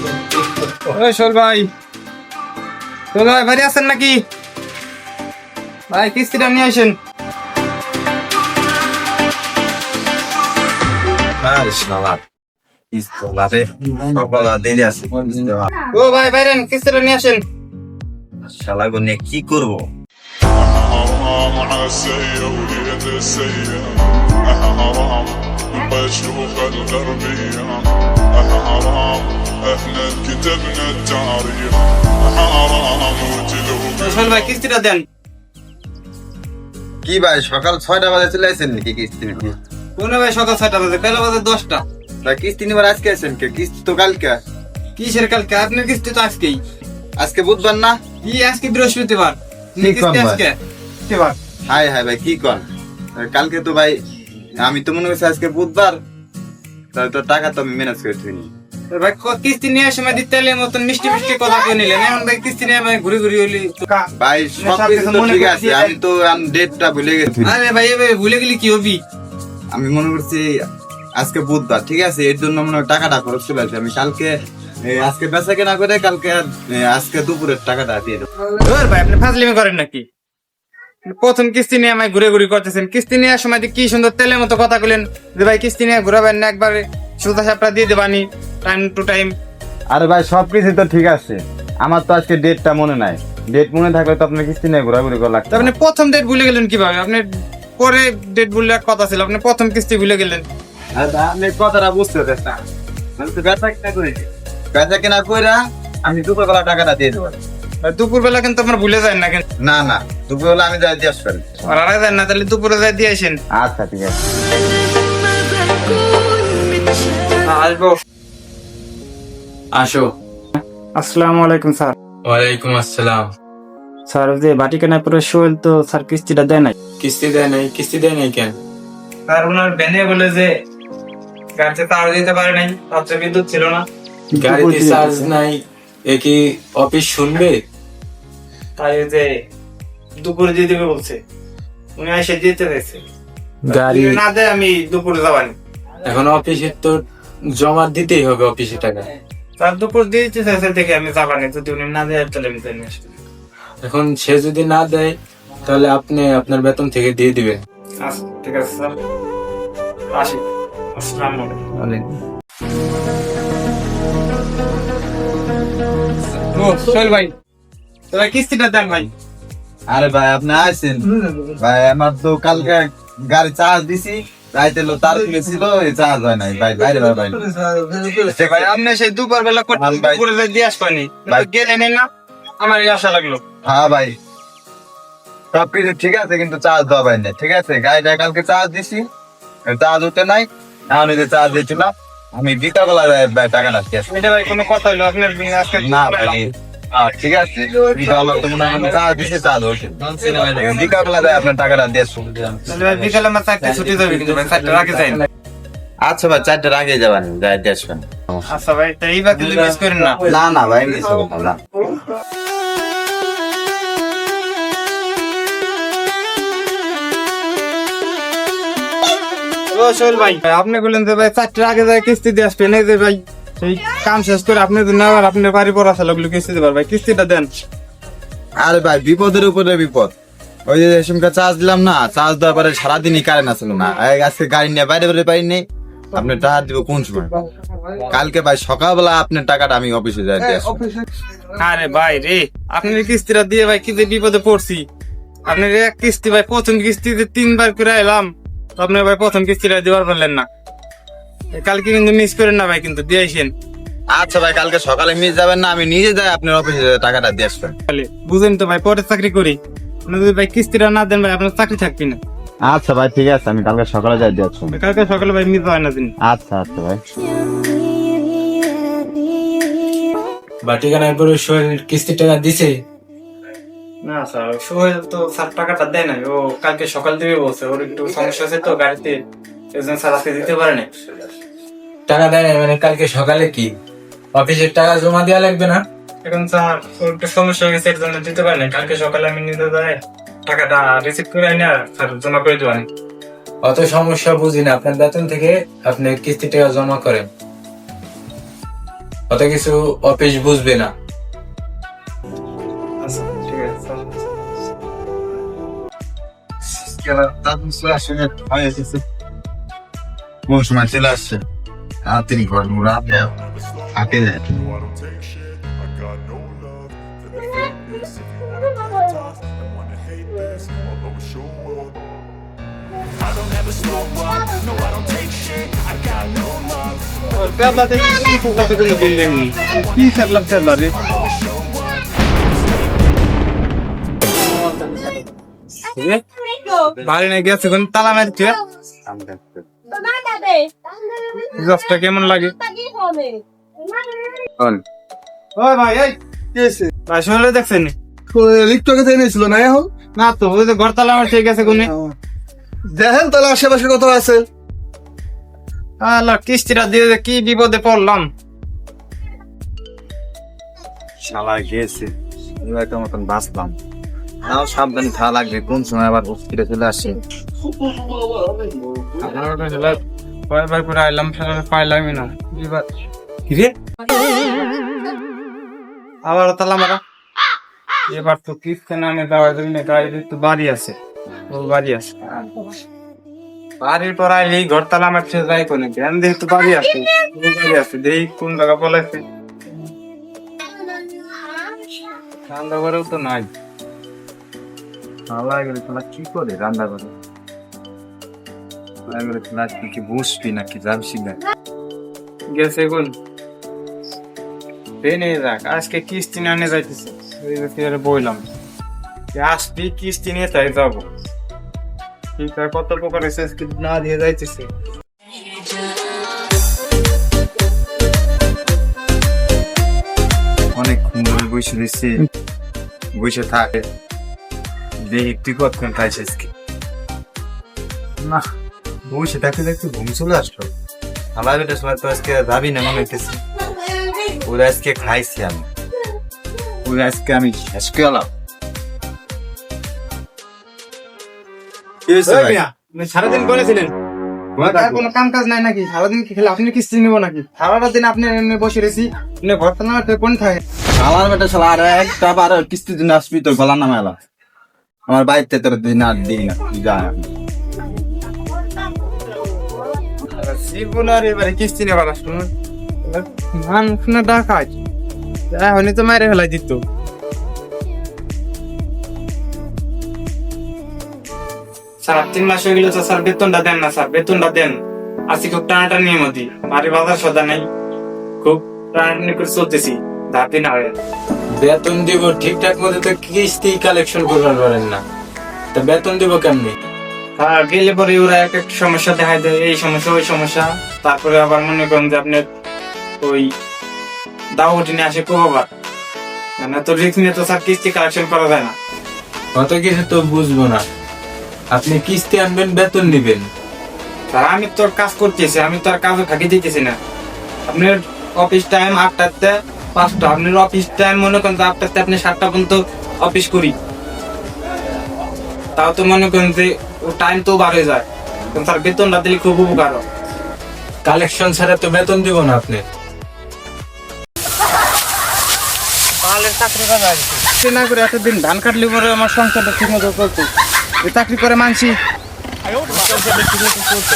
ওই শোল ভাই শোল ভাই বাড়ি আছেন নাকি ভাই কিস্তিটা নিয়ে আসেন ও ভাই বাইরেন কিস্তিটা নিয়ে আসেন শালাগো নিয়ে কি করবো حرام عالسيء وليد السيء أها حرام بشوف الغربية أها حرام احنا كتبنا التاريخ حرام وجلوب ওই শোল ভাই কিস্তিটা দেন কি ভাই সকাল ছয়টা বাজে চলে আসেন নাকি কিস্তি নিতে? কোন ভাই সকাল ছয়টা বাজে বেলা বাজে দশটা ভাই কিস্তি নিবার আজকে আসেন কে কিস্তি তো কালকে কিসের কালকে আপনার কিস্তি তো আজকেই আজকে বুধবার না কি আজকে বৃহস্পতিবার কি কিস্তি কম ভাই? আজকে বৃহস্পতিবার হাই হাই ভাই কি কন কালকে তো ভাই আমি তো মনে করছি আজকে বুধবার তাহলে তো টাকা তো আমি ম্যানেজ করে থুইনি তো ভাই কিস্তি নিয়ে সময় দিতে এলে মতন মিষ্টি মিষ্টি কথা নিলেন এখন ভাই কিস্তি নিয়ে আমি ঘুরি ঘুরি হলি ভাই সব সব কিছু তো ঠিক আছে আমি তো ডেটটা ভুলে গেছি। আরে ভাই এবার ভুলে গেলি কি হবি? আমি মনে করছি আজকে বুধবার ঠিক আছে? এর জন্য মনে টাকাটা খরচ চলে আসবে আমি কালকে আজকে বেচা কেনা করে কালকে আজকে দুপুরের টাকাটা দিয়ে দেবো। ভাই আপনি ফাজলিমি করেন নাকি? প্রথম কিস্তি নিয়ে আমায় ঘুরে ঘুরি করতেছেন। কিস্তি নেওয়ার সময় দিয়ে কি সুন্দর তেলের মতো কথা বলেন। যে ভাই কিস্তি নিয়ে ঘুরাবেন না একবারে। সুতা সাপটা দিয়ে দেবানি। টাইম টু টাইম আরে ভাই সবকিছু তো ঠিক আছে। আমার তো আজকে ডেটটা মনে নাই। ডেট মনে থাকলে তো আপনার কিস্তি নিয়ে ঘোরাঘুরি করা লাগতো তো আপনি প্রথম ডেট ভুলে গেলেন কীভাবে? আপনি পরে ডেট ভুলে কথা ছিল আপনি প্রথম কিস্তি ভুলে গেলেন। আপনি কথাটা বুঝতে চেষ্টা বেচা কেনা করেছি বেচা কেনা কইরা আমি দুপুরবেলা টাকাটা দিয়ে দেবো। দুপুরবেলা কিন্তু আপনার ভুলে যায় না কিন্তু। না না। দুপুরবেলা আমি যাই দিয়ে আসবেন। আর যায় না তাহলে দুপুরে যাই দিয়ে আসেন। আচ্ছা ঠিক আছে। আসব। আসো। আসসালামু আলাইকুম স্যার। ওয়ালাইকুম আসসালাম। স্যার যে বাটি কেনার পরে শোল তো স্যার কিস্তিটা দেয় নাই? কিস্তি দেয় নাই কিস্তি দেয় নাই কেন? স্যার ওনার ভ্যানে বলে যে গাড়িতে তার দিতে পারে নাই রাত্রে বিদ্যুৎ ছিল না। গাড়িতে চার্জ নাই এ কি অফিস শুনবে? তাই যে দুপুরে দিয়ে দেবে বলছে। উনি এসে দিতে চাইছে গাড়ি না দেয় আমি দুপুরে যাবানি। এখন অফিসে তো জমা দিতেই হবে অফিসে টাকা। তার দুপুর দিয়ে দিতে চাইছে দেখে আমি যাবানি যদি উনি না দেয় তাহলে আমি তাই নিয়ে এখন সে যদি না দেয় তাহলে আপনি আপনার বেতন থেকে দিয়ে দিবেন। আচ্ছা ঠিক আছে স্যার। আসি। আসসালামু আলাইকুম। ও সোহেল ভাই কিস্তিটা দেন ভাই। আরে ভাই আপনি আসেন ভাই আমার তো কালকে গাড়ি চার্জ দিছি। রাইতে লো তার খুলেছিল এই চার্জ হয় নাই ভাই বাইরে ভাই ভাই ভাই আপনি সেই দুপুর বেলা করে ভাই, ভাই। দুপুরে যাই দিয়ে আসবানি ভাই। গেলেন না আমার আশা লাগল হ্যাঁ ভাই সব কিছু ঠিক আছে কিন্তু চার্জ দেওয়া না ঠিক আছে গাড়িটা কালকে চার্জ দিছি চার্জ উঠে নাই এখন যে চার্জ দিয়েছিলাম আমি টাকাটা দিয়ে আসব। এটা ভাই কোনো কথা হইল আপনার আজকে না ভাই ঠিক আছে। আপনার টাকাটা দিয়ে। বিকালে আমার চারটে ছুটি যাবে কিন্তু ভাই চারটে রাখে যাই না। আচ্ছা ভাই চারটার আগে যাবেন দিয়ে আসবেন। আচ্ছা ভাই কিন্তু মিস করেন না। না না ভাই মিস না, আপনি বললেন যে ভাই চারটে আগে যায় কিস্তি দিয়ে আসবেন এই যে ভাই। সেই কাম শেষ করে আপনি যদি না আবার আপনার বাড়ি পড়া আছে লোকগুলো কিস্তি দেবার। ভাই কিস্তিটা দেন। আরে ভাই বিপদের উপরে বিপদ। ওই যে চার্জ দিলাম না চার্জ দেওয়ার পরে সারাদিনই কারেন্ট আসলো না। আজকে গাড়ি নিয়ে বাইরে বেরোতে পারিনি। আপনি টাকা দিব কোন সময়? কালকে ভাই সকালবেলা আপনার টাকাটা আমি অফিসে যাই দিয়ে আরে ভাই রে আপনার কিস্তিটা দিয়ে ভাই কি যে বিপদে পড়ছি। আপনার এক কিস্তি ভাই প্রথম কিস্তিতে তিনবার করে এলাম। তো আপনার ভাই প্রথম কিস্তিটা দিবার পারলেন না। কালকে কিন্তু মিস করেন না ভাই কিন্তু দিয়ে আসেন। আচ্ছা ভাই কালকে সকালে মিস যাবেন না আমি নিজে যাই আপনার অফিসে টাকাটা দিয়ে আসবেন। তাহলে বুঝেন তো ভাই পরে চাকরি করি। যদি ভাই কিস্তিটা না দেন ভাই আপনার চাকরি থাকবি না। আচ্ছা ভাই ঠিক আছে আমি কালকে সকালে যাই দিয়ে আসব কালকে সকালে ভাই মিস হয় না দিন। আচ্ছা আচ্ছা ভাই। বাটিখানায় করে শোয়েল কিস্তি টাকা দিছে? না স্যার সোহেল তো স্যার টাকাটা দেয় নাই ও কালকে সকাল দিবে বলছে ওর একটু সমস্যা আছে তো গাড়িতে এজন্য স্যার আজকে দিতে পারে না টাকা দেয় নাই মানে কালকে সকালে কি? অফিসের টাকা জমা দেওয়া লাগবে না? এখন স্যার ওর একটু সমস্যা হয়ে গেছে এর জন্য দিতে পারে না কালকে সকালে আমি নিতে যাই টাকাটা রিসিভ করে আনি আর স্যার জমা করে দেবেন অত সমস্যা বুঝি না। আপনার বেতন থেকে আপনি কিস্তি টাকা জমা করেন। অত কিছু অফিস বুঝবে না। আচ্ছা ঠিক আছে কোন সময় চলে আসছে তাড়াতাড়ি ঘর মুড়া থাকে যায় I don't take shit. I got no love for the fakeness. If you wanna play tough and wanna hate this, I'll always show up. I don't ever slow up. No, I don't take shit. I got no love. কি খেললাম খেললা রে বাড়ি না গেছে কোন তালা মারি তুই কেমন লাগে? ওই ভাই এই ভাই শুনলে দেখছেন? লিফটকে তাই নিয়েছিল না এখন? না তো ওই যে ঘর তালা মারি গেছে কোনে? দেখেন তাহলে আশেপাশে কত আছে? আল্লাহ কিস্তিটা দিয়ে কি বিপদে পড়লাম? শালা গেছে। এবার তো মতন বাঁচলাম। তাও সাবধানে থাকা লাগবে কোন সময় আবার চলে আসে? হেলা করে আইলাম সেটা পাইলামই না। বিপদ কি রে আবার তালা মারা। এবার তো কিস্তি নামে দেওয়া যাবে না গাড়ি তো বাড়ি আছে। ও বাড়ি আছে। বাড়ির পর আইলে ঘর তালা মারছে যাই কোনে জ্ঞান দেখি তো বাড়ি আছে। ও বাড়ি আছে। দেখি কোন জায়গা বলেছে। রান্না ঘরেও তো নাই। শালা এগুলো শালা কি করে রান্না কি বুঝবি নাকি জানছি না গেছে কোন পেনে রাখ আজকে কিস্তি না নিয়ে যাইতেছে বইলাম আসবি কিস্তি নিয়ে তাই যাব কত প্রকার না দিয়ে যাইতেছে অনেক সুন্দর বসে রয়েছে বসে থাকে দেখি তুই কতক্ষণ খাইছিস কি না বসে থাকতে দেখতে ঘুম চলে আসলো। আমার বেটার সময় তো আজকে যাবি না মনে হইতেছে। ওরা আজকে খাইছি আমি। ওরা আজকে আমি শেষ সারাদিন করেছিলেন আর কোনো কাম কাজ নাই নাকি? সারাদিন কি খেলে? আপনি কিস্তি নেব নাকি? সারাটা দিন আপনি বসে ঘর কোন থাকে আমার বেটা শালা আর একটা বার কিস্তি দিন আসবি তো গলা নামাইলা আমার বাড়িতে তোর দিন আর দিই না জীবন আর এবারে কিস্তি নেবার আসলো না মান শুনে ডাকাত এখনই তো মারে ফেলাই দিত। স্যার তিন মাস হয়ে গেল তো স্যার বেতনটা দেন না স্যার বেতনটা দেন। আজকে খুব টানাটানি মধ্যে বাড়ি বাজার সদা নেই। খুব টানাটানি করে চলতেছি দিন আগে। বেতন দিব ঠিকঠাক মতো তো কিস্তি কালেকশন করবার পারেন না। তা বেতন দিব কেমনি? গেলে পরে ওরা এক একটা সমস্যা দেখা দেয় এই সমস্যা ওই সমস্যা। তারপরে আবার মনে করেন যে আপনার ওই নিয়ে আসে কোবার মানে তো নিয়ে তো স্যার কিস্তি কালেকশন করা যায় না। অত কিছু তো বুঝব না। আপনি কিস্তি আনবেন বেতন নিবেন। স্যার আমি তো কাজ করতেছি আমি তো আর কাজে ফাঁকি দিতেছি না। আপনার অফিস টাইম আটটাতে পাঁচটা আপনার অফিস টাইম মনে করেন যে আটটাতে আপনি সাতটা পর্যন্ত অফিস করি। তাও তো মনে করেন যে টাইম তো বাড়ে যায়। কিন্তু স্যার বেতনটা দিলে খুব উপকার হয়। কালেকশন ছাড়া তো বেতন দিব না আপনি। চাকরি না করে এতদিন ধান কাটলি পরে আমার সংসারটা ঠিক মতো চলতো। এই চাকরি করে মানছি। সংসারটা ঠিক মতো চলতো।